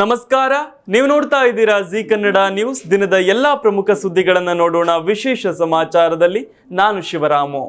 ನಮಸ್ಕಾರ. ನೀವು ನೋಡ್ತಾ ಇದ್ದೀರಾ ಜಿ ಕನ್ನಡ ನ್ಯೂಸ್. ದಿನದ ಎಲ್ಲಾ ಪ್ರಮುಖ ಸುದ್ದಿಗಳನ್ನು ನೋಡೋಣ. ವಿಶೇಷ ಸಮಾಚಾರದಲ್ಲಿ ನಾನು ಶಿವರಾಮು.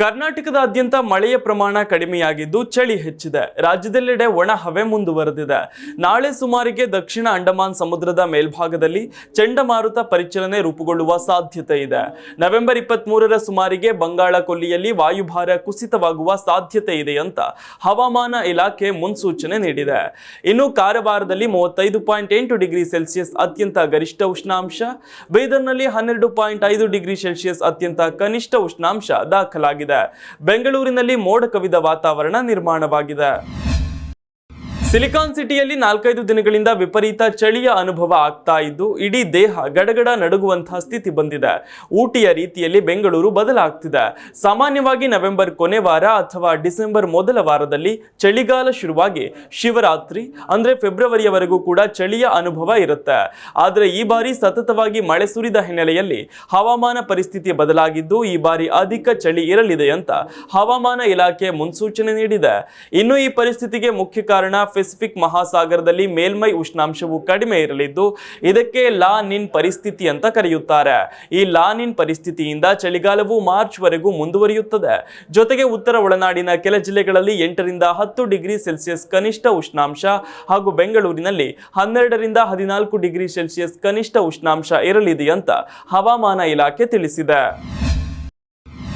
ಕರ್ನಾಟಕದಾದ್ಯಂತ ಮಳೆಯ ಪ್ರಮಾಣ ಕಡಿಮೆಯಾಗಿದ್ದು ಚಳಿ ಹೆಚ್ಚಿದೆ. ರಾಜ್ಯದೆಲ್ಲೆಡೆ ಒಣ ಹವೆ ಮುಂದುವರೆದಿದೆ. ನಾಳೆ ಸುಮಾರಿಗೆ ದಕ್ಷಿಣ ಅಂಡಮಾನ್ ಸಮುದ್ರದ ಮೇಲ್ಭಾಗದಲ್ಲಿ ಚಂಡಮಾರುತ ಪರಿಚಲನೆ ರೂಪುಗೊಳ್ಳುವ ಸಾಧ್ಯತೆ ಇದೆ. ನವೆಂಬರ್ ಇಪ್ಪತ್ತ್ ಮೂರರ ಸುಮಾರಿಗೆ ಬಂಗಾಳ ಕೊಲ್ಲಿಯಲ್ಲಿ ವಾಯುಭಾರ ಕುಸಿತವಾಗುವ ಸಾಧ್ಯತೆ ಇದೆ ಅಂತ ಹವಾಮಾನ ಇಲಾಖೆ ಮುನ್ಸೂಚನೆ ನೀಡಿದೆ. ಇನ್ನು ಕಾರವಾರದಲ್ಲಿ ಮೂವತ್ತೈದು ಪಾಯಿಂಟ್ ಎಂಟು ಡಿಗ್ರಿ ಸೆಲ್ಸಿಯಸ್ ಅತ್ಯಂತ ಗರಿಷ್ಠ ಉಷ್ಣಾಂಶ, ಬೀದರ್ನಲ್ಲಿ ಹನ್ನೆರಡು ಪಾಯಿಂಟ್ ಐದು ಡಿಗ್ರಿ ಸೆಲ್ಸಿಯಸ್ ಅತ್ಯಂತ ಕನಿಷ್ಠ ಉಷ್ಣಾಂಶ ದಾಖಲಾಗಿದೆ. ಬೆಂಗಳೂರಿನಲ್ಲಿ ಮೋಡ ಕವಿದ ವಾತಾವರಣ ನಿರ್ಮಾಣವಾಗಿದೆ. ಸಿಲಿಕಾನ್ ಸಿಟಿಯಲ್ಲಿ ನಾಲ್ಕೈದು ದಿನಗಳಿಂದ ವಿಪರೀತ ಚಳಿಯ ಅನುಭವ ಆಗ್ತಾ ಇದ್ದು, ಇಡೀ ದೇಹ ಗಡಗಡ ನಡುಗುವಂತಹ ಸ್ಥಿತಿ ಬಂದಿದೆ. ಊಟಿಯ ರೀತಿಯಲ್ಲಿ ಬೆಂಗಳೂರು ಬದಲಾಗ್ತಿದೆ. ಸಾಮಾನ್ಯವಾಗಿ ನವೆಂಬರ್ ಕೊನೆ ವಾರ ಅಥವಾ ಡಿಸೆಂಬರ್ ಮೊದಲ ವಾರದಲ್ಲಿ ಚಳಿಗಾಲ ಶುರುವಾಗಿ ಶಿವರಾತ್ರಿ, ಅಂದ್ರೆ ಫೆಬ್ರವರಿಯವರೆಗೂ ಕೂಡ ಚಳಿಯ ಅನುಭವ ಇರುತ್ತೆ. ಆದರೆ ಈ ಬಾರಿ ಸತತವಾಗಿ ಮಳೆ ಸುರಿದ ಹಿನ್ನೆಲೆಯಲ್ಲಿ ಹವಾಮಾನ ಪರಿಸ್ಥಿತಿ ಬದಲಾಗಿದ್ದು, ಈ ಬಾರಿ ಅಧಿಕ ಚಳಿ ಇರಲಿದೆ ಅಂತ ಹವಾಮಾನ ಇಲಾಖೆ ಮುನ್ಸೂಚನೆ ನೀಡಿದೆ. ಇನ್ನು ಈ ಪರಿಸ್ಥಿತಿಗೆ ಮುಖ್ಯ ಕಾರಣ ಪೆಸಿಫಿಕ್ ಮಹಾಸಾಗರದಲ್ಲಿ ಮೇಲ್ಮೈ ಉಷ್ಣಾಂಶವು ಕಡಿಮೆ ಇರಲಿದ್ದು, ಇದಕ್ಕೆ ಲಾ ನಿನ್ ಪರಿಸ್ಥಿತಿ ಅಂತ ಕರೆಯುತ್ತಾರೆ. ಈ ಲಾ ನಿನ್ ಪರಿಸ್ಥಿತಿಯಿಂದ ಚಳಿಗಾಲವು ಮಾರ್ಚ್ ವರೆಗೂ ಮುಂದುವರಿಯುತ್ತದೆ. ಜೊತೆಗೆ ಉತ್ತರ ಒಳನಾಡಿನ ಕೆಲ ಜಿಲ್ಲೆಗಳಲ್ಲಿ ಎಂಟರಿಂದ ಹತ್ತು ಡಿಗ್ರಿ ಸೆಲ್ಸಿಯಸ್ ಕನಿಷ್ಠ ಉಷ್ಣಾಂಶ ಹಾಗೂ ಬೆಂಗಳೂರಿನಲ್ಲಿ ಹನ್ನೆರಡರಿಂದ ಹದಿನಾಲ್ಕು ಡಿಗ್ರಿ ಸೆಲ್ಸಿಯಸ್ ಕನಿಷ್ಠ ಉಷ್ಣಾಂಶ ಇರಲಿದೆ ಅಂತ ಹವಾಮಾನ ಇಲಾಖೆ ತಿಳಿಸಿದೆ.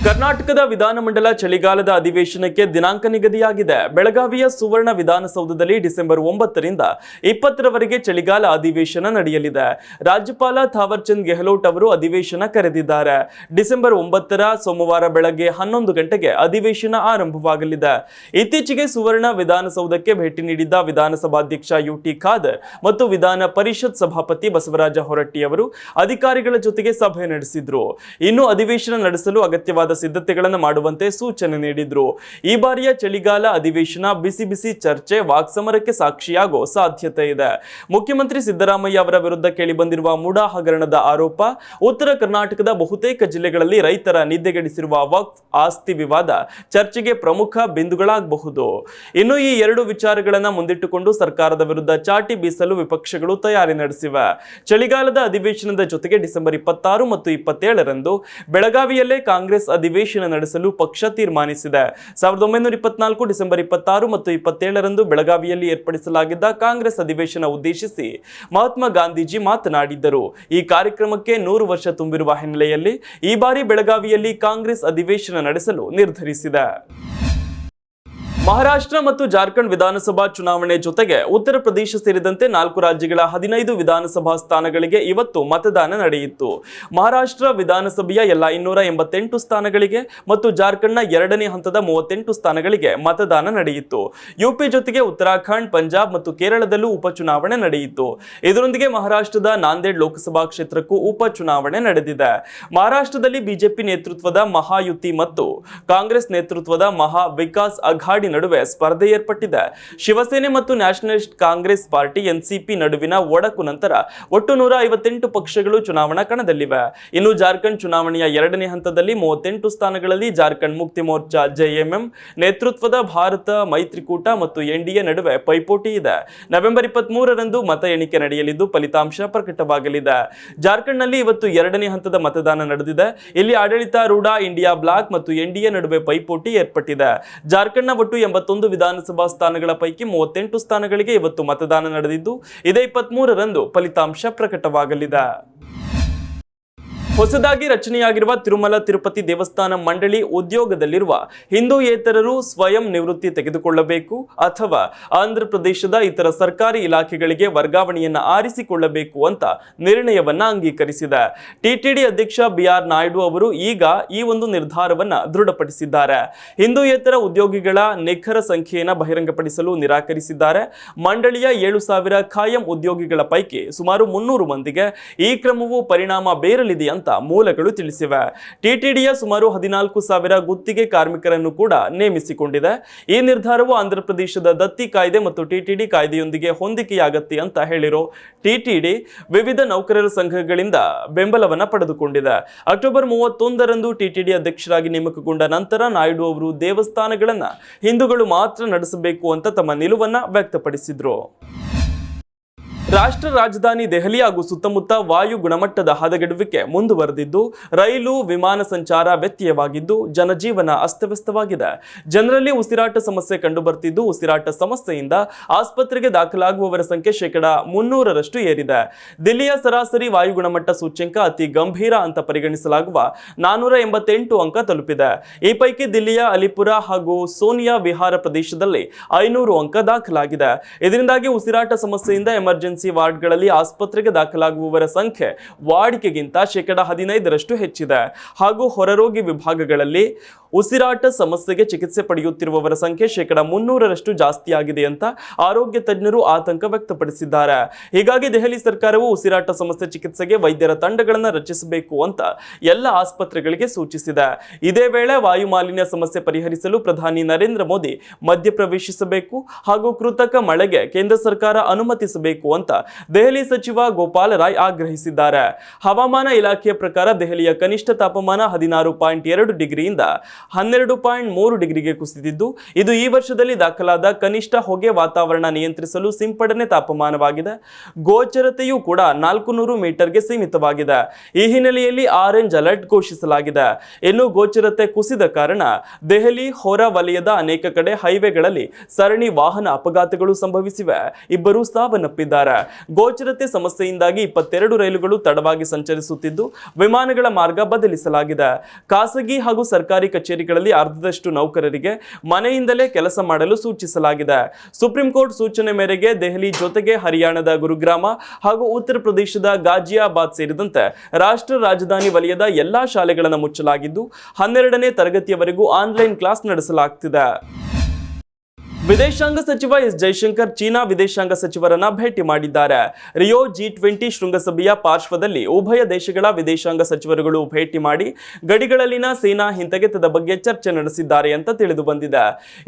ಕರ್ನಾಟಕದ ವಿಧಾನಮಂಡಲ ಚಳಿಗಾಲದ ಅಧಿವೇಶನಕ್ಕೆ ದಿನಾಂಕ ನಿಗದಿಯಾಗಿದೆ. ಬೆಳಗಾವಿಯ ಸುವರ್ಣ ವಿಧಾನಸೌಧದಲ್ಲಿ ಡಿಸೆಂಬರ್ ಒಂಬತ್ತರಿಂದ ಇಪ್ಪತ್ತರವರೆಗೆ ಚಳಿಗಾಲ ಅಧಿವೇಶನ ನಡೆಯಲಿದೆ. ರಾಜ್ಯಪಾಲ ಥಾವರ್ಚಂದ್ ಗೆಹ್ಲೋಟ್ ಅವರು ಅಧಿವೇಶನ ಕರೆದಿದ್ದಾರೆ. ಡಿಸೆಂಬರ್ ಒಂಬತ್ತರ ಸೋಮವಾರ ಬೆಳಗ್ಗೆ ಹನ್ನೊಂದು ಗಂಟೆಗೆ ಅಧಿವೇಶನ ಆರಂಭವಾಗಲಿದೆ. ಇತ್ತೀಚೆಗೆ ಸುವರ್ಣ ವಿಧಾನಸೌಧಕ್ಕೆ ಭೇಟಿ ನೀಡಿದ್ದ ವಿಧಾನಸಭಾಧ್ಯಕ್ಷ ಯುಟಿ ಖಾದರ್ ಮತ್ತು ವಿಧಾನ ಪರಿಷತ್ ಸಭಾಪತಿ ಬಸವರಾಜ ಹೊರಟ್ಟಿ ಅವರು ಅಧಿಕಾರಿಗಳ ಜೊತೆಗೆ ಸಭೆ ನಡೆಸಿದ್ರು. ಇನ್ನು ಅಧಿವೇಶನ ನಡೆಸಲು ಅಗತ್ಯವಾದ ಸಿದ್ಧತೆಗಳನ್ನು ಮಾಡುವಂತೆ ಸೂಚನೆ ನೀಡಿದ್ರು. ಈ ಬಾರಿಯ ಚಳಿಗಾಲ ಅಧಿವೇಶನ ಬಿಸಿ ಬಿಸಿ ಚರ್ಚೆ ವಾಕ್ಸಮರಕ್ಕೆ ಸಾಕ್ಷಿಯಾಗೋ ಸಾಧ್ಯತೆ ಇದೆ. ಮುಖ್ಯಮಂತ್ರಿ ಸಿದ್ದರಾಮಯ್ಯ ಅವರ ವಿರುದ್ಧ ಕೇಳಿಬಂದಿರುವ ಮುಡಾ ಹಗರಣದ ಆರೋಪ, ಉತ್ತರ ಕರ್ನಾಟಕದ ಬಹುತೇಕ ಜಿಲ್ಲೆಗಳಲ್ಲಿ ರೈತರ ನಿದ್ದೆಗೆಡಿಸಿರುವ ವಕ್ಫ್ ಆಸ್ತಿ ವಿವಾದ ಚರ್ಚೆಗೆ ಪ್ರಮುಖ ಬಿಂದುಗಳಾಗಬಹುದು. ಇನ್ನು ಈ ಎರಡು ವಿಚಾರಗಳನ್ನು ಮುಂದಿಟ್ಟುಕೊಂಡು ಸರ್ಕಾರದ ವಿರುದ್ಧ ಚಾಟಿ ಬೀಸಲು ವಿಪಕ್ಷಗಳು ತಯಾರಿ ನಡೆಸಿವೆ. ಚಳಿಗಾಲದ ಅಧಿವೇಶನದ ಜೊತೆಗೆ ಡಿಸೆಂಬರ್ ಇಪ್ಪತ್ತಾರು ಮತ್ತು ಇಪ್ಪತ್ತೇಳರಂದು ಬೆಳಗಾವಿಯಲ್ಲೇ ಕಾಂಗ್ರೆಸ್ ನಡೆಸಲು ಪಕ್ಷ ತೀರ್ಮಾನಿಸಿದೆ. ಸಾವಿರದ ಒಂಬೈನೂರ ಇಪ್ಪತ್ನಾಲ್ಕು, ಡಿಸೆಂಬರ್ ಇಪ್ಪತ್ತಾರು ಮತ್ತು ಇಪ್ಪತ್ತೇಳರಂದು ಬೆಳಗಾವಿಯಲ್ಲಿ ಏರ್ಪಡಿಸಲಾಗಿದ್ದ ಕಾಂಗ್ರೆಸ್ ಅಧಿವೇಶನ ಉದ್ದೇಶಿಸಿ ಮಹಾತ್ಮ ಗಾಂಧೀಜಿ ಮಾತನಾಡಿದ್ದರು. ಈ ಕಾರ್ಯಕ್ರಮಕ್ಕೆ ನೂರು ವರ್ಷ ತುಂಬಿರುವ ಹಿನ್ನೆಲೆಯಲ್ಲಿ ಈ ಬಾರಿ ಬೆಳಗಾವಿಯಲ್ಲಿ ಕಾಂಗ್ರೆಸ್ ಅಧಿವೇಶನ ನಡೆಸಲು ನಿರ್ಧರಿಸಿದೆ. ಮಹಾರಾಷ್ಟ್ರ ಮತ್ತು ಜಾರ್ಖಂಡ್ ವಿಧಾನಸಭಾ ಚುನಾವಣೆ ಜೊತೆಗೆ ಉತ್ತರ ಪ್ರದೇಶ ಸೇರಿದಂತೆ ನಾಲ್ಕು ರಾಜ್ಯಗಳ ಹದಿನೈದು ವಿಧಾನಸಭಾ ಸ್ಥಾನಗಳಿಗೆ ಇವತ್ತು ಮತದಾನ ನಡೆಯಿತು. ಮಹಾರಾಷ್ಟ್ರ ವಿಧಾನಸಭೆಯ ಎಲ್ಲ ಇನ್ನೂರ ಎಂಬತ್ತೆಂಟು ಸ್ಥಾನಗಳಿಗೆ ಮತ್ತು ಜಾರ್ಖಂಡ್ನ ಎರಡನೇ ಹಂತದ ಮೂವತ್ತೆಂಟು ಸ್ಥಾನಗಳಿಗೆ ಮತದಾನ ನಡೆಯಿತು. ಯುಪಿ ಜೊತೆಗೆ ಉತ್ತರಾಖಂಡ್, ಪಂಜಾಬ್ ಮತ್ತು ಕೇರಳದಲ್ಲೂ ಉಪಚುನಾವಣೆ ನಡೆಯಿತು. ಇದರೊಂದಿಗೆ ಮಹಾರಾಷ್ಟ್ರದ ನಾಂದೇಡ್ ಲೋಕಸಭಾ ಕ್ಷೇತ್ರಕ್ಕೂ ಉಪಚುನಾವಣೆ ನಡೆದಿದೆ. ಮಹಾರಾಷ್ಟ್ರದಲ್ಲಿ ಬಿಜೆಪಿ ನೇತೃತ್ವದ ಮಹಾಯುತಿ ಮತ್ತು ಕಾಂಗ್ರೆಸ್ ನೇತೃತ್ವದ ಮಹಾ ವಿಕಾಸ್ ಅಘಾಡಿ ನಡುವೆ ಸ್ಪರ್ಧೆ ಏರ್ಪಟ್ಟಿದೆ. ಶಿವಸೇನೆ ಮತ್ತು ನ್ಯಾಷನಲಿಸ್ಟ್ ಕಾಂಗ್ರೆಸ್ ಪಾರ್ಟಿ ಎನ್ಸಿಪಿ ನಡುವಿನ ಒಡಕು ನಂತರ ಒಟ್ಟು ನೂರ ಐವತ್ತೆಂಟು ಪಕ್ಷಗಳು ಚುನಾವಣಾ ಕಣದಲ್ಲಿವೆ. ಇನ್ನು ಜಾರ್ಖಂಡ್ ಚುನಾವಣೆಯ ಎರಡನೇ ಹಂತದಲ್ಲಿ ಮೂವತ್ತೆಂಟು ಸ್ಥಾನಗಳಲ್ಲಿ ಜಾರ್ಖಂಡ್ ಮುಕ್ತಿ ಮೋರ್ಚಾ ಜೆಎಂಎಂ, ನೇತೃತ್ವದ ಭಾರತ ಮೈತ್ರಿಕೂಟ ಮತ್ತು ಎನ್ಡಿಎ ನಡುವೆ ಪೈಪೋಟಿ ಇದೆ. ನವೆಂಬರ್ ಇಪ್ಪತ್ತ್ ಮೂರರಂದು ಮತ ಎಣಿಕೆ ನಡೆಯಲಿದ್ದು ಫಲಿತಾಂಶ ಪ್ರಕಟವಾಗಲಿದೆ. ಜಾರ್ಖಂಡ್ನಲ್ಲಿ ಇವತ್ತು ಎರಡನೇ ಹಂತದ ಮತದಾನ ನಡೆದಿದೆ. ಇಲ್ಲಿ ಆಡಳಿತಾರೂಢ ಇಂಡಿಯಾ ಬ್ಲಾಕ್ ಮತ್ತು ಎನ್ಡಿಎ ನಡುವೆ ಪೈಪೋಟಿ ಏರ್ಪಟ್ಟಿದೆ. ಜಾರ್ಖಂಡ್ನ ಒಟ್ಟು ಎಂಬತ್ತೊಂದು ವಿಧಾನಸಭಾ ಸ್ಥಾನಗಳ ಪೈಕಿ ಮೂವತ್ತೆಂಟು ಸ್ಥಾನಗಳಿಗೆ ಇವತ್ತು ಮತದಾನ ನಡೆದಿದ್ದು ಇದೇ ಇಪ್ಪತ್ತ್ ಫಲಿತಾಂಶ ಪ್ರಕಟವಾಗಲಿದೆ. ಹೊಸದಾಗಿ ರಚನೆಯಾಗಿರುವ ತಿರುಮಲ ತಿರುಪತಿ ದೇವಸ್ಥಾನ ಮಂಡಳಿ ಉದ್ಯೋಗದಲ್ಲಿರುವ ಹಿಂದೂಯೇತರರು ಸ್ವಯಂ ನಿವೃತ್ತಿ ತೆಗೆದುಕೊಳ್ಳಬೇಕು ಅಥವಾ ಆಂಧ್ರ ಪ್ರದೇಶದ ಇತರ ಸರ್ಕಾರಿ ಇಲಾಖೆಗಳಿಗೆ ವರ್ಗಾವಣೆಯನ್ನು ಆರಿಸಿಕೊಳ್ಳಬೇಕು ಅಂತ ನಿರ್ಣಯವನ್ನ ಅಂಗೀಕರಿಸಿದೆ. ಟಿಟಿಡಿ ಅಧ್ಯಕ್ಷ ಬಿಆರ್ ನಾಯ್ಡು ಅವರು ಈಗ ಈ ಒಂದು ನಿರ್ಧಾರವನ್ನ ದೃಢಪಡಿಸಿದ್ದಾರೆ. ಹಿಂದೂಯೇತರ ಉದ್ಯೋಗಿಗಳ ನಿಖರ ಸಂಖ್ಯೆಯನ್ನು ಬಹಿರಂಗಪಡಿಸಲು ನಿರಾಕರಿಸಿದ್ದಾರೆ. ಮಂಡಳಿಯ ಏಳು ಸಾವಿರ ಖಾಯಂ ಉದ್ಯೋಗಿಗಳ ಪೈಕಿ ಸುಮಾರು ಮುನ್ನೂರು ಮಂದಿಗೆ ಈ ಕ್ರಮವು ಪರಿಣಾಮ ಬೀರಲಿದೆ ಅಂತ ಅಂತ ಮೂಲಗಳು ತಿಳಿಸಿವೆ. ಟಿಟಿಡಿಯ ಸುಮಾರು ಹದಿನಾಲ್ಕು ಸಾವಿರ ಗುತ್ತಿಗೆ ಕಾರ್ಮಿಕರನ್ನು ಕೂಡ ನೇಮಿಸಿಕೊಂಡಿದೆ. ಈ ನಿರ್ಧಾರವು ಆಂಧ್ರಪ್ರದೇಶದ ದತ್ತಿ ಕಾಯ್ದೆ ಮತ್ತು ಟಿಟಿಡಿ ಕಾಯ್ದೆಯೊಂದಿಗೆ ಹೊಂದಿಕೆಯಾಗತ್ತೆ ಅಂತ ಹೇಳಿರೋ ಟಿಟಿಡಿ ವಿವಿಧ ನೌಕರರ ಸಂಘಗಳಿಂದ ಬೆಂಬಲವನ್ನು ಪಡೆದುಕೊಂಡಿದೆ. ಅಕ್ಟೋಬರ್ ಮೂವತ್ತೊಂದರಂದು ಟಿಟಿಡಿ ಅಧ್ಯಕ್ಷರಾಗಿ ನೇಮಕಗೊಂಡ ನಂತರ ನಾಯ್ಡು ಅವರು ದೇವಸ್ಥಾನಗಳನ್ನು ಹಿಂದೂಗಳು ಮಾತ್ರ ನಡೆಸಬೇಕು ಅಂತ ತಮ್ಮ ನಿಲುವನ್ನ ವ್ಯಕ್ತಪಡಿಸಿದ್ರು. ರಾಷ್ಟ್ರ ರಾಜಧಾನಿ ದೆಹಲಿ ಹಾಗೂ ಸುತ್ತಮುತ್ತ ವಾಯು ಗುಣಮಟ್ಟದ ಹದಗೆಡುವಿಕೆ ಮುಂದುವರೆದಿದ್ದು, ರೈಲು ವಿಮಾನ ಸಂಚಾರ ವ್ಯತ್ಯಯವಾಗಿದ್ದು, ಜನಜೀವನ ಅಸ್ತವ್ಯಸ್ತವಾಗಿದೆ. ಜನರಲ್ಲಿ ಉಸಿರಾಟ ಸಮಸ್ಯೆ ಕಂಡುಬರ್ತಿದ್ದು, ಉಸಿರಾಟ ಸಮಸ್ಯೆಯಿಂದ ಆಸ್ಪತ್ರೆಗೆ ದಾಖಲಾಗುವವರ ಸಂಖ್ಯೆ ಶೇಕಡ ಮುನ್ನೂರರಷ್ಟು ಏರಿದೆ. ದಿಲ್ಲಿಯ ಸರಾಸರಿ ವಾಯು ಗುಣಮಟ್ಟ ಸೂಚ್ಯಂಕ ಅತಿ ಗಂಭೀರ ಅಂತ ಪರಿಗಣಿಸಲಾಗುವ ನಾನೂರ ಎಂಬತ್ತೆಂಟು ಅಂಕ ತಲುಪಿದೆ. ಈ ಪೈಕಿ ದಿಲ್ಲಿಯ ಅಲಿಪುರ ಹಾಗೂ ಸೋನಿಯಾ ವಿಹಾರ ಪ್ರದೇಶದಲ್ಲಿ ಐನೂರು ಅಂಕ ದಾಖಲಾಗಿದೆ. ಇದರಿಂದಾಗಿ ಉಸಿರಾಟ ಸಮಸ್ಯೆಯಿಂದ ಎಮರ್ಜೆನ್ಸಿ ವಾರ್ಡ್ಗಳಲ್ಲಿ ಆಸ್ಪತ್ರೆಗೆ ದಾಖಲಾಗುವವರ ಸಂಖ್ಯೆ ವಾಡಿಕೆಗಿಂತ ಶೇಕಡ ಹದಿನೈದರಷ್ಟು ಹೆಚ್ಚಿದೆ. ಹಾಗೂ ಹೊರರೋಗಿ ವಿಭಾಗಗಳಲ್ಲಿ ಉಸಿರಾಟ ಸಮಸ್ಯೆಗೆ ಚಿಕಿತ್ಸೆ ಪಡೆಯುತ್ತಿರುವವರ ಸಂಖ್ಯೆ ಶೇಕಡ ಮುನ್ನೂರರಷ್ಟು ಜಾಸ್ತಿಯಾಗಿದೆ ಅಂತ ಆರೋಗ್ಯ ತಜ್ಞರು ಆತಂಕ ವ್ಯಕ್ತಪಡಿಸಿದ್ದಾರೆ. ಹೀಗಾಗಿ ದೆಹಲಿ ಸರ್ಕಾರವು ಉಸಿರಾಟ ಸಮಸ್ಯೆ ಚಿಕಿತ್ಸೆಗೆ ವೈದ್ಯರ ತಂಡಗಳನ್ನು ರಚಿಸಬೇಕು ಅಂತ ಎಲ್ಲ ಆಸ್ಪತ್ರೆಗಳಿಗೆ ಸೂಚಿಸಿದೆ. ಇದೇ ವೇಳೆ ವಾಯು ಮಾಲಿನ್ಯ ಸಮಸ್ಯೆ ಪರಿಹರಿಸಲು ಪ್ರಧಾನಿ ನರೇಂದ್ರ ಮೋದಿ ಮಧ್ಯಪ್ರವೇಶಿಸಬೇಕು ಹಾಗೂ ಕೃತಕ ಮಳೆಗೆ ಕೇಂದ್ರ ಸರ್ಕಾರ ಅನುಮತಿಸಬೇಕು ಅಂತ ದೆಹಲಿ ಸಚಿವ ಗೋಪಾಲ್ ರಾಯ್ ಆಗ್ರಹಿಸಿದ್ದಾರೆ. ಹವಾಮಾನ ಇಲಾಖೆಯ ಪ್ರಕಾರ ದೆಹಲಿಯ ಕನಿಷ್ಠ ತಾಪಮಾನ ಹದಿನಾರು ಪಾಯಿಂಟ್ ಎರಡು ಡಿಗ್ರಿಯಿಂದ ಹನ್ನೆರಡು ಪಾಯಿಂಟ್ ಮೂರು ಡಿಗ್ರಿಗೆ ಕುಸಿದಿದ್ದು, ಇದು ಈ ವರ್ಷದಲ್ಲಿ ದಾಖಲಾದ ಕನಿಷ್ಠ ಹೊಗೆ ವಾತಾವರಣ ನಿಯಂತ್ರಿಸಲು ಸಿಂಪಡಣೆ ತಾಪಮಾನವಾಗಿದೆ. ಗೋಚರತೆಯೂ ಕೂಡ ನಾಲ್ಕು ನೂರು ಮೀಟರ್ಗೆ ಸೀಮಿತವಾಗಿದೆ. ಈ ಹಿನ್ನೆಲೆಯಲ್ಲಿ ಆರೆಂಜ್ ಅಲರ್ಟ್ ಘೋಷಿಸಲಾಗಿದೆ. ಇನ್ನು ಗೋಚರತೆ ಕುಸಿದ ಕಾರಣ ದೆಹಲಿ, ಹೊರ ವಲಯದ ಅನೇಕ ಕಡೆ ಹೈವೇಗಳಲ್ಲಿ ಸರಣಿ ವಾಹನ ಅಪಘಾತಗಳು ಸಂಭವಿಸಿವೆ. ಇಬ್ಬರು ಸಾವನ್ನಪ್ಪಿದ್ದಾರೆ. ಗೋಚರತೆ ಸಮಸ್ಯೆಯಿಂದಾಗಿ ಇಪ್ಪತ್ತೆರಡು ರೈಲುಗಳು ತಡವಾಗಿ ಸಂಚರಿಸುತ್ತಿದ್ದು, ವಿಮಾನಗಳ ಮಾರ್ಗ ಬದಲಿಸಲಾಗಿದೆ. ಖಾಸಗಿ ಹಾಗೂ ಸರ್ಕಾರಿ ಕಚೇರಿಗಳಲ್ಲಿ ಅರ್ಧದಷ್ಟು ನೌಕರರಿಗೆ ಮನೆಯಿಂದಲೇ ಕೆಲಸ ಮಾಡಲು ಸೂಚಿಸಲಾಗಿದೆ. ಸುಪ್ರೀಂ ಕೋರ್ಟ್ ಸೂಚನೆ ಮೇರೆಗೆ ದೆಹಲಿ ಜೊತೆಗೆ ಹರಿಯಾಣದ ಗುರುಗ್ರಾಮ ಹಾಗೂ ಉತ್ತರ ಪ್ರದೇಶದ ಗಾಜಿಯಾಬಾದ್ ಸೇರಿದಂತೆ ರಾಷ್ಟ್ರ ರಾಜಧಾನಿ ವಲಯದ ಎಲ್ಲಾ ಶಾಲೆಗಳನ್ನು ಮುಚ್ಚಲಾಗಿದ್ದು, ಹನ್ನೆರಡನೇ ತರಗತಿಯವರೆಗೂ ಆನ್ಲೈನ್ ಕ್ಲಾಸ್ ನಡೆಸಲಾಗ್ತಿದೆ. ವಿದೇಶಾಂಗ ಸಚಿವ ಎಸ್ ಜೈಶಂಕರ್ ಚೀನಾ ವಿದೇಶಾಂಗ ಸಚಿವರನ್ನ ಭೇಟಿ ಮಾಡಿದ್ದಾರೆ. ರಿಯೋ ಜಿ ಟ್ವೆಂಟಿ ಶೃಂಗಸಭೆಯ ಪಾರ್ಶ್ವದಲ್ಲಿ ಉಭಯ ದೇಶಗಳ ವಿದೇಶಾಂಗ ಸಚಿವರುಗಳು ಭೇಟಿ ಮಾಡಿ ಗಡಿಗಳಲ್ಲಿನ ಸೇನಾ ಹಿಂತೆಗೆತದ ಬಗ್ಗೆ ಚರ್ಚೆ ನಡೆಸಿದ್ದಾರೆ ಅಂತ ತಿಳಿದು ಬಂದಿದೆ.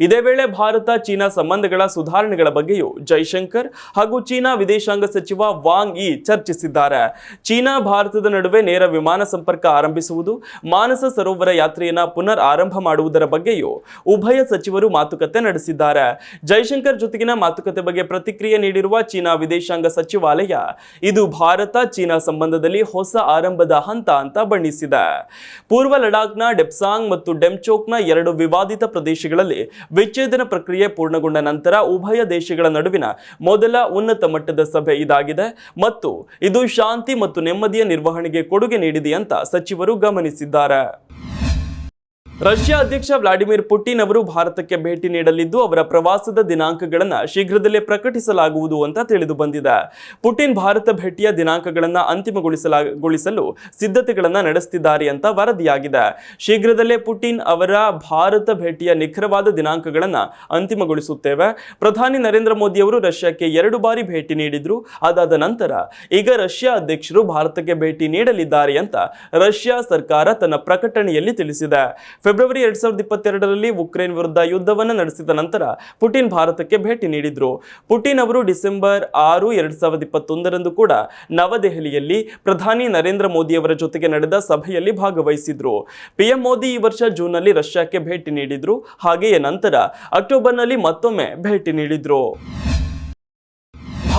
ಇದೇ ವೇಳೆ ಭಾರತ, ಚೀನಾ ಸಂಬಂಧಗಳ ಸುಧಾರಣೆಗಳ ಬಗ್ಗೆಯೂ ಜೈಶಂಕರ್ ಹಾಗೂ ಚೀನಾ ವಿದೇಶಾಂಗ ಸಚಿವ ವಾಂಗ್ ಇ ಚರ್ಚಿಸಿದ್ದಾರೆ. ಚೀನಾ ಭಾರತದ ನಡುವೆ ನೇರ ವಿಮಾನ ಸಂಪರ್ಕ ಆರಂಭಿಸುವುದು, ಮಾನಸ ಸರೋವರ ಯಾತ್ರೆಯನ್ನ ಪುನರ್ ಆರಂಭ ಮಾಡುವುದರ ಬಗ್ಗೆಯೂ ಉಭಯ ಸಚಿವರು ಮಾತುಕತೆ ನಡೆಸಿದ್ದಾರೆ. ಜೈಶಂಕರ್ ಜೊತೆಗಿನ ಮಾತುಕತೆ ಬಗ್ಗೆ ಪ್ರತಿಕ್ರಿಯೆ ನೀಡಿರುವ ಚೀನಾ ವಿದೇಶಾಂಗ ಸಚಿವಾಲಯ, ಇದು ಭಾರತ ಚೀನಾ ಸಂಬಂಧದಲ್ಲಿ ಹೊಸ ಆರಂಭದ ಹಂತ ಅಂತ ಬಣ್ಣಿಸಿದೆ. ಪೂರ್ವ ಲಡಾಖ್ನ ಡೆಪ್ಸಾಂಗ್ ಮತ್ತು ಡೆಮ್ಚೋಕ್ನ ಎರಡು ವಿವಾದಿತ ಪ್ರದೇಶಗಳಲ್ಲಿ ವಿಚ್ಛೇದನ ಪ್ರಕ್ರಿಯೆ ಪೂರ್ಣಗೊಂಡ ನಂತರ ಉಭಯ ದೇಶಗಳ ನಡುವಿನ ಮೊದಲ ಉನ್ನತ ಮಟ್ಟದ ಸಭೆ ಇದಾಗಿದೆ ಮತ್ತು ಇದು ಶಾಂತಿ ಮತ್ತು ನೆಮ್ಮದಿಯ ನಿರ್ವಹಣೆಗೆ ಕೊಡುಗೆ ನೀಡಿದೆ ಅಂತ ಸಚಿವರು ಗಮನಿಸಿದ್ದಾರೆ. ರಷ್ಯಾ ಅಧ್ಯಕ್ಷ ವ್ಲಾಡಿಮಿರ್ ಪುಟಿನ್ ಅವರು ಭಾರತಕ್ಕೆ ಭೇಟಿ ನೀಡಲಿದ್ದು, ಅವರ ಪ್ರವಾಸದ ದಿನಾಂಕಗಳನ್ನು ಶೀಘ್ರದಲ್ಲೇ ಪ್ರಕಟಿಸಲಾಗುವುದು ಅಂತ ತಿಳಿದು ಬಂದಿದೆ. ಪುಟಿನ್ ಭಾರತ ಭೇಟಿಯ ದಿನಾಂಕಗಳನ್ನು ಅಂತಿಮಗೊಳಿಸಲಾಗೊಳಿಸಲು ಸಿದ್ಧತೆಗಳನ್ನು ನಡೆಸುತ್ತಿದ್ದಾರೆ ಅಂತ ವರದಿಯಾಗಿದೆ. ಶೀಘ್ರದಲ್ಲೇ ಪುಟಿನ್ ಅವರ ಭಾರತ ಭೇಟಿಯ ನಿಖರವಾದ ದಿನಾಂಕಗಳನ್ನು ಅಂತಿಮಗೊಳಿಸುತ್ತೇವೆ. ಪ್ರಧಾನಿ ನರೇಂದ್ರ ಮೋದಿ ಅವರು ರಷ್ಯಾಕ್ಕೆ ಎರಡು ಬಾರಿ ಭೇಟಿ ನೀಡಿದ್ರು. ಅದಾದ ನಂತರ ಈಗ ರಷ್ಯಾ ಅಧ್ಯಕ್ಷರು ಭಾರತಕ್ಕೆ ಭೇಟಿ ನೀಡಲಿದ್ದಾರೆ ಅಂತ ರಷ್ಯಾ ಸರ್ಕಾರ ತನ್ನ ಪ್ರಕಟಣೆಯಲ್ಲಿ ತಿಳಿಸಿದೆ. ಫೆಬ್ರವರಿ ಎರಡ್ ಸಾವಿರದ ಇಪ್ಪತ್ತೆರಡರಲ್ಲಿ ಉಕ್ರೇನ್ ವಿರುದ್ಧ ಯುದ್ಧವನ್ನು ನಡೆಸಿದ ನಂತರ ಪುಟಿನ್ ಭಾರತಕ್ಕೆ ಭೇಟಿ ನೀಡಿದ್ರು. ಪುಟಿನ್ ಅವರು ಡಿಸೆಂಬರ್ ಆರು ಎರಡ್ ಸಾವಿರದ ಇಪ್ಪತ್ತೊಂದರಂದು ಕೂಡ ನವದೆಹಲಿಯಲ್ಲಿ ಪ್ರಧಾನಿ ನರೇಂದ್ರ ಮೋದಿ ಅವರ ಜೊತೆಗೆ ನಡೆದ ಸಭೆಯಲ್ಲಿ ಭಾಗವಹಿಸಿದ್ರು. ಪಿಎಂ ಮೋದಿ ಈ ವರ್ಷ ಜೂನ್ನಲ್ಲಿ ರಷ್ಯಾಕ್ಕೆ ಭೇಟಿ ನೀಡಿದ್ರು. ಹಾಗೆಯೇ ನಂತರ ಅಕ್ಟೋಬರ್ನಲ್ಲಿ ಮತ್ತೊಮ್ಮೆ ಭೇಟಿ ನೀಡಿದ್ರು.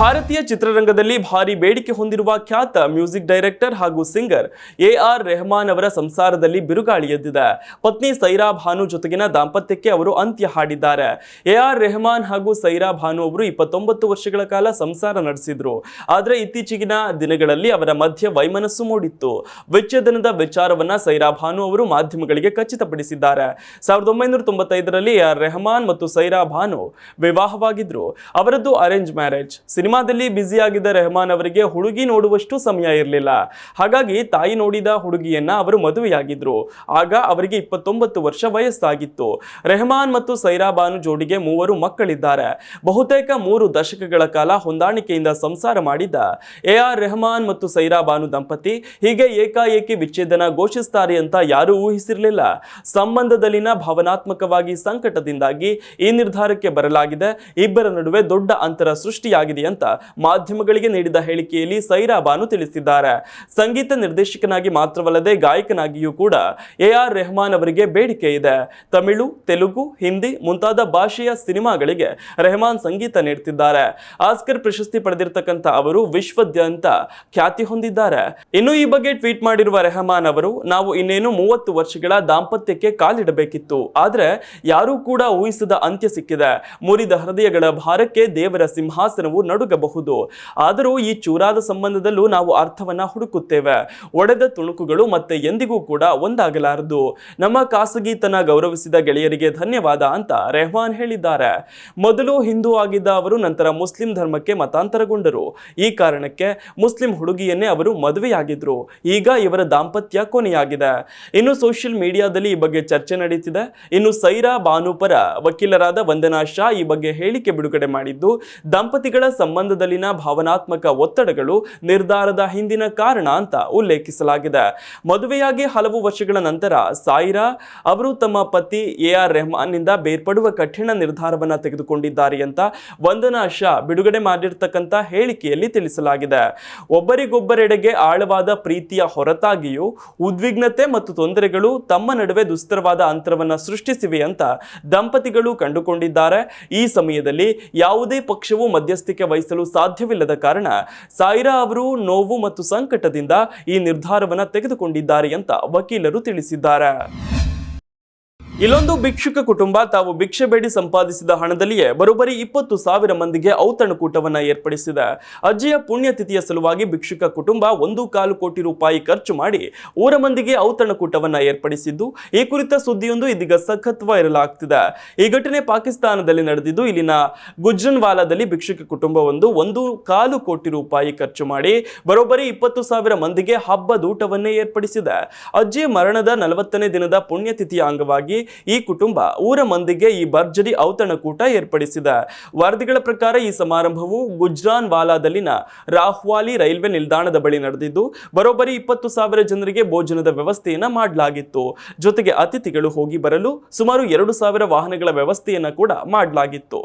ಭಾರತೀಯ ಚಿತ್ರರಂಗದಲ್ಲಿ ಭಾರಿ ಬೇಡಿಕೆ ಹೊಂದಿರುವ ಖ್ಯಾತ ಮ್ಯೂಸಿಕ್ ಡೈರೆಕ್ಟರ್ ಹಾಗೂ ಸಿಂಗರ್ ಎ ಆರ್ ರೆಹಮಾನ್ ಅವರ ಸಂಸಾರದಲ್ಲಿ ಬಿರುಗಾಳಿ ಎದ್ದಿದೆ. ಪತ್ನಿ ಸೈರಾ ಭಾನು ಜೊತೆಗಿನ ದಾಂಪತ್ಯಕ್ಕೆ ಅವರು ಅಂತ್ಯ ಹಾಡಿದ್ದಾರೆ. ಎ ಆರ್ ರೆಹಮಾನ್ ಹಾಗೂ ಸೈರಾ ಭಾನು ಅವರು ಇಪ್ಪತ್ತೊಂಬತ್ತು ವರ್ಷಗಳ ಕಾಲ ಸಂಸಾರ ನಡೆಸಿದ್ರು. ಆದರೆ ಇತ್ತೀಚೆಗಿನ ದಿನಗಳಲ್ಲಿ ಅವರ ಮಧ್ಯೆ ವೈಮನಸ್ಸು ಮೂಡಿತ್ತು. ವಿಚ್ಛೇದನದ ವಿಚಾರವನ್ನ ಸೈರಾ ಭಾನು ಅವರು ಮಾಧ್ಯಮಗಳಿಗೆ ಖಚಿತಪಡಿಸಿದ್ದಾರೆ. ಸಾವಿರದ ಒಂಬೈನೂರ ತೊಂಬತ್ತೈದರಲ್ಲಿ ಎ ಆರ್ ರೆಹಮಾನ್ ಮತ್ತು ಸೈರಾ ಭಾನು ವಿವಾಹವಾಗಿದ್ರು. ಅವರದ್ದು ಅರೇಂಜ್ ಮ್ಯಾರೇಜ್, ಸಿನಿಮಾ ಸಿನಿಮಾದಲ್ಲಿ ಬ್ಯುಸಿಯಾಗಿದ್ದ ರೆಹಮಾನ್ ಅವರಿಗೆ ಹುಡುಗಿ ನೋಡುವಷ್ಟು ಸಮಯ ಇರಲಿಲ್ಲ. ಹಾಗಾಗಿ ತಾಯಿ ನೋಡಿದ ಹುಡುಗಿಯನ್ನ ಅವರು ಮದುವೆಯಾಗಿದ್ರು. ಆಗ ಅವರಿಗೆ ಇಪ್ಪತ್ತೊಂಬತ್ತು ವರ್ಷ ವಯಸ್ಸಾಗಿತ್ತು. ರೆಹಮಾನ್ ಮತ್ತು ಸೈರಾ ಬಾನು ಜೋಡಿಗೆ ಮೂವರು ಮಕ್ಕಳಿದ್ದಾರೆ. ಬಹುತೇಕ ಮೂರು ದಶಕಗಳ ಕಾಲ ಹೊಂದಾಣಿಕೆಯಿಂದ ಸಂಸಾರ ಮಾಡಿದ್ದ. ಎ ಆರ್ ರೆಹಮಾನ್ ಮತ್ತು ಸೈರಾ ಬಾನು ದಂಪತಿ ಹೀಗೆ ಏಕಾಏಕಿ ವಿಚ್ಛೇದನ ಘೋಷಿಸ್ತಾರೆ ಅಂತ ಯಾರೂ ಊಹಿಸಿರಲಿಲ್ಲ. ಸಂಬಂಧದಲ್ಲಿನ ಭಾವನಾತ್ಮಕವಾಗಿ ಸಂಕಟದಿಂದಾಗಿ ಈ ನಿರ್ಧಾರಕ್ಕೆ ಬರಲಾಗಿದೆ. ಇಬ್ಬರ ನಡುವೆ ದೊಡ್ಡ ಅಂತರ ಸೃಷ್ಟಿಯಾಗಿದೆ ಅಂತ ಮಾಧ್ಯಮಗಳಿಗೆ ನೀಡಿದ ಹೇಳಿಕೆಯಲ್ಲಿ ಸೈರಾ ಬಾನು ತಿಳಿಸಿದ್ದಾರೆ. ಸಂಗೀತ ನಿರ್ದೇಶಕನಾಗಿ ಮಾತ್ರವಲ್ಲದೆ ಗಾಯಕನಾಗಿಯೂ ಕೂಡ ಎ ಆರ್ ರೆಹಮಾನ್ ಅವರಿಗೆ ಬೇಡಿಕೆ ಇದೆ. ತಮಿಳು, ತೆಲುಗು, ಹಿಂದಿ ಮುಂತಾದ ಭಾಷೆಯ ಸಿನಿಮಾಗಳಿಗೆ ರೆಹಮಾನ್ ಸಂಗೀತ ನೀಡುತ್ತಿದ್ದಾರೆ ಆಸ್ಕರ್ ಪ್ರಶಸ್ತಿ ಪಡೆದಿರತಕ್ಕಂಥ ಅವರು ವಿಶ್ವದಾದ್ಯಂತ ಖ್ಯಾತಿ ಹೊಂದಿದ್ದಾರೆ. ಇನ್ನು ಈ ಬಗ್ಗೆ ಟ್ವೀಟ್ ಮಾಡಿರುವ ರೆಹಮಾನ್ ಅವರು, ನಾವು ಇನ್ನೇನು ಮೂವತ್ತು ವರ್ಷಗಳ ದಾಂಪತ್ಯಕ್ಕೆ ಕಾಲಿಡಬೇಕಿತ್ತು. ಆದರೆ ಯಾರೂ ಕೂಡ ಊಹಿಸದ ಅಂತ್ಯ ಸಿಕ್ಕಿದೆ. ಮುರಿದ ಹೃದಯಗಳ ಭಾರಕ್ಕೆ ದೇವರ ಸಿಂಹಾಸನವು ನಡುಗಬಹುದು ಆದರೂ ಈ ಚೂರಾದ ಸಂಬಂಧದಲ್ಲೂ ನಾವು ಅರ್ಥವನ್ನ ಹುಡುಕುತ್ತೇವೆ. ಒಡೆದ ತುಣುಕುಗಳು ಮತ್ತೆ ಎಂದಿಗೂ ಕೂಡ ಒಂದಾಗಲಾರದು. ನಮ್ಮ ಖಾಸಗಿತನ ಗೌರವಿಸಿದ ಗೆಳೆಯರಿಗೆ ಧನ್ಯವಾದ ಅಂತ ರೆಹಮಾನ್ ಹೇಳಿದ್ದಾರೆ. ಮೊದಲು ಹಿಂದೂ ಆಗಿದ್ದ ಅವರು, ನಂತರ ಮುಸ್ಲಿಂ ಧರ್ಮಕ್ಕೆ ಮತಾಂತರಗೊಂಡರು. ಈ ಕಾರಣಕ್ಕೆ ಮುಸ್ಲಿಂ ಹುಡುಗಿಯನ್ನೇ ಅವರು ಮದುವೆಯಾಗಿದ್ರು. ಈಗ ಇವರ ದಾಂಪತ್ಯ ಕೊನೆಯಾಗಿದೆ. ಇನ್ನು ಸೋಷಿಯಲ್ ಮೀಡಿಯಾದಲ್ಲಿ ಈ ಬಗ್ಗೆ ಚರ್ಚೆ ನಡೀತಿದೆ. ಇನ್ನು ಸೈರಾ ಬಾನುಪರ ವಕೀಲರಾದ ವಂದನಾ ಶಾ ಈ ಬಗ್ಗೆ ಹೇಳಿಕೆ ಬಿಡುಗಡೆ ಮಾಡಿದ್ದು, ದಂಪತಿಗಳ ಸಂಬಂಧದಲ್ಲಿನ ಭಾವನಾತ್ಮಕ ಒತ್ತಡಗಳು ನಿರ್ಧಾರದ ಹಿಂದಿನ ಕಾರಣ ಅಂತ ಉಲ್ಲೇಖಿಸಲಾಗಿದೆ. ಮದುವೆಯಾಗಿ ಹಲವು ವರ್ಷಗಳ ನಂತರ ಸಾಯಿರಾ ಅವರು ತಮ್ಮ ಪತಿ ಎ ಆರ್ ರೆಹಮಾನ್ನಿಂದ ಬೇರ್ಪಡುವ ಕಠಿಣ ನಿರ್ಧಾರವನ್ನ ತೆಗೆದುಕೊಂಡಿದ್ದಾರೆ ಅಂತ ವಂದನಾ ಶಾ ಬಿಡುಗಡೆ ಮಾಡಿರ್ತಕ್ಕಂಥ ಹೇಳಿಕೆಯಲ್ಲಿ ತಿಳಿಸಲಾಗಿದೆ. ಒಬ್ಬರಿಗೊಬ್ಬರೆಡೆಗೆ ಆಳವಾದ ಪ್ರೀತಿಯ ಹೊರತಾಗಿಯೂ ಉದ್ವಿಗ್ನತೆ ಮತ್ತು ತೊಂದರೆಗಳು ತಮ್ಮ ನಡುವೆ ದುಸ್ತರವಾದ ಅಂತರವನ್ನ ಸೃಷ್ಟಿಸಿವೆ ಅಂತ ದಂಪತಿಗಳು ಕಂಡುಕೊಂಡಿದ್ದಾರೆ. ಈ ಸಮಯದಲ್ಲಿ ಯಾವುದೇ ಪಕ್ಷವು ಮಧ್ಯಸ್ಥಿಕೆ ವಹಿಸಲು ಸಾಧ್ಯವಿಲ್ಲದ ಕಾರಣ ಸಾಯಿರಾ ಅವರು ನೋವು ಮತ್ತು ಸಂಕಟದಿಂದ ಈ ನಿರ್ಧಾರವನ್ನು ತೆಗೆದುಕೊಂಡಿದ್ದಾರೆ ಅಂತ ವಕೀಲರು ತಿಳಿಸಿದ್ದಾರೆ. ಇಲ್ಲೊಂದು ಭಿಕ್ಷುಕ ಕುಟುಂಬ ತಾವು ಭಿಕ್ಷೆ ಬೇಡಿ ಸಂಪಾದಿಸಿದ ಹಣದಲ್ಲಿಯೇ ಬರೋಬ್ಬರಿ ಇಪ್ಪತ್ತು ಸಾವಿರ ಮಂದಿಗೆ ಔತಣಕೂಟವನ್ನ ಏರ್ಪಡಿಸಿದೆ. ಅಜ್ಜಿಯ ಪುಣ್ಯತಿಥಿಯ ಸಲುವಾಗಿ ಭಿಕ್ಷುಕ ಕುಟುಂಬ ಒಂದು ಕಾಲು ಕೋಟಿ ರೂಪಾಯಿ ಖರ್ಚು ಮಾಡಿ ಊರ ಮಂದಿಗೆ ಔತಣಕೂಟವನ್ನ ಏರ್ಪಡಿಸಿದ್ದು, ಈ ಕುರಿತ ಸುದ್ದಿಯೊಂದು ಇದೀಗ ಸಖತ್ವ ಇರಲಾಗ್ತಿದೆ. ಈ ಘಟನೆ ಪಾಕಿಸ್ತಾನದಲ್ಲಿ ನಡೆದಿದ್ದು, ಇಲ್ಲಿನ ಗುಜ್ರನ್ವಾಲಾದಲ್ಲಿ ಭಿಕ್ಷುಕ ಕುಟುಂಬವೊಂದು ಒಂದು ಕಾಲು ಕೋಟಿ ರೂಪಾಯಿ ಖರ್ಚು ಮಾಡಿ ಬರೋಬ್ಬರಿ ಇಪ್ಪತ್ತು ಸಾವಿರ ಮಂದಿಗೆ ಹಬ್ಬದೂಟವನ್ನೇ ಏರ್ಪಡಿಸಿದೆ. ಅಜ್ಜಿಯ ಮರಣದ ನಲವತ್ತನೇ ದಿನದ ಪುಣ್ಯತಿಥಿಯ ಅಂಗವಾಗಿ ಈ ಕುಟುಂಬ ಊರ ಮಂದಿಗೆ ಈ ಭರ್ಜರಿ ಔತಣಕೂಟ ಏರ್ಪಡಿಸಿದೆ. ವರದಿಗಳ ಪ್ರಕಾರ ಈ ಸಮಾರಂಭವು ಗುಜ್ರಾನ್ ವಾಲಾದಲ್ಲಿನ ರಾಹ್ವಾಲಿ ರೈಲ್ವೆ ನಿಲ್ದಾಣದ ಬಳಿ ನಡೆದಿದ್ದು, ಬರೋಬ್ಬರಿ ಇಪ್ಪತ್ತು ಸಾವಿರ ಜನರಿಗೆ ಭೋಜನದ ವ್ಯವಸ್ಥೆಯನ್ನ ಮಾಡಲಾಗಿತ್ತು. ಜೊತೆಗೆ ಅತಿಥಿಗಳು ಹೋಗಿ ಬರಲು ಸುಮಾರು ಎರಡು ಸಾವಿರ ವಾಹನಗಳ ವ್ಯವಸ್ಥೆಯನ್ನ ಕೂಡ ಮಾಡಲಾಗಿತ್ತು.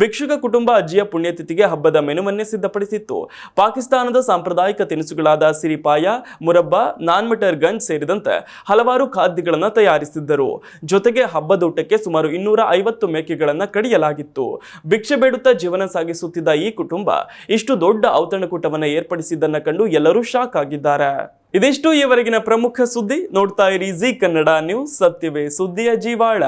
ಭಿಕ್ಷುಕ ಕುಟುಂಬ ಅಜ್ಜಿಯ ಪುಣ್ಯತಿಥಿಗೆ ಹಬ್ಬದ ಮೆನುವನ್ನೇ ಸಿದ್ಧಪಡಿಸಿತ್ತು. ಪಾಕಿಸ್ತಾನದ ಸಾಂಪ್ರದಾಯಿಕ ತಿನಿಸುಗಳಾದ ಸಿರಿಪಾಯ, ಮುರಬ್ಬ ನಾನ್ಮಟರ್ ಗಂಜ್ ಸೇರಿದಂತೆ ಹಲವಾರು ಖಾದ್ಯಗಳನ್ನು ತಯಾರಿಸಿದ್ದರು. ಜೊತೆಗೆ ಹಬ್ಬದೂಟಕ್ಕೆ ಸುಮಾರು ಇನ್ನೂರ ಐವತ್ತು ಮೇಕೆಗಳನ್ನು ಕಡಿಯಲಾಗಿತ್ತು. ಭಿಕ್ಷೆ ಬೇಡುತ್ತಾ ಜೀವನ ಸಾಗಿಸುತ್ತಿದ್ದ ಈ ಕುಟುಂಬ ಇಷ್ಟು ದೊಡ್ಡ ಔತಣಕೂಟವನ್ನು ಏರ್ಪಡಿಸಿದ್ದನ್ನ ಕಂಡು ಎಲ್ಲರೂ ಶಾಕ್ ಆಗಿದ್ದಾರೆ. ಇದಿಷ್ಟು ಈವರೆಗಿನ ಪ್ರಮುಖ ಸುದ್ದಿ ನೋಡ್ತಾ ಇರಿ ಜಿ ಕನ್ನಡ ನ್ಯೂಸ್, ಸತ್ಯವೇ ಸುದ್ದಿಯ ಜೀವಾಳ.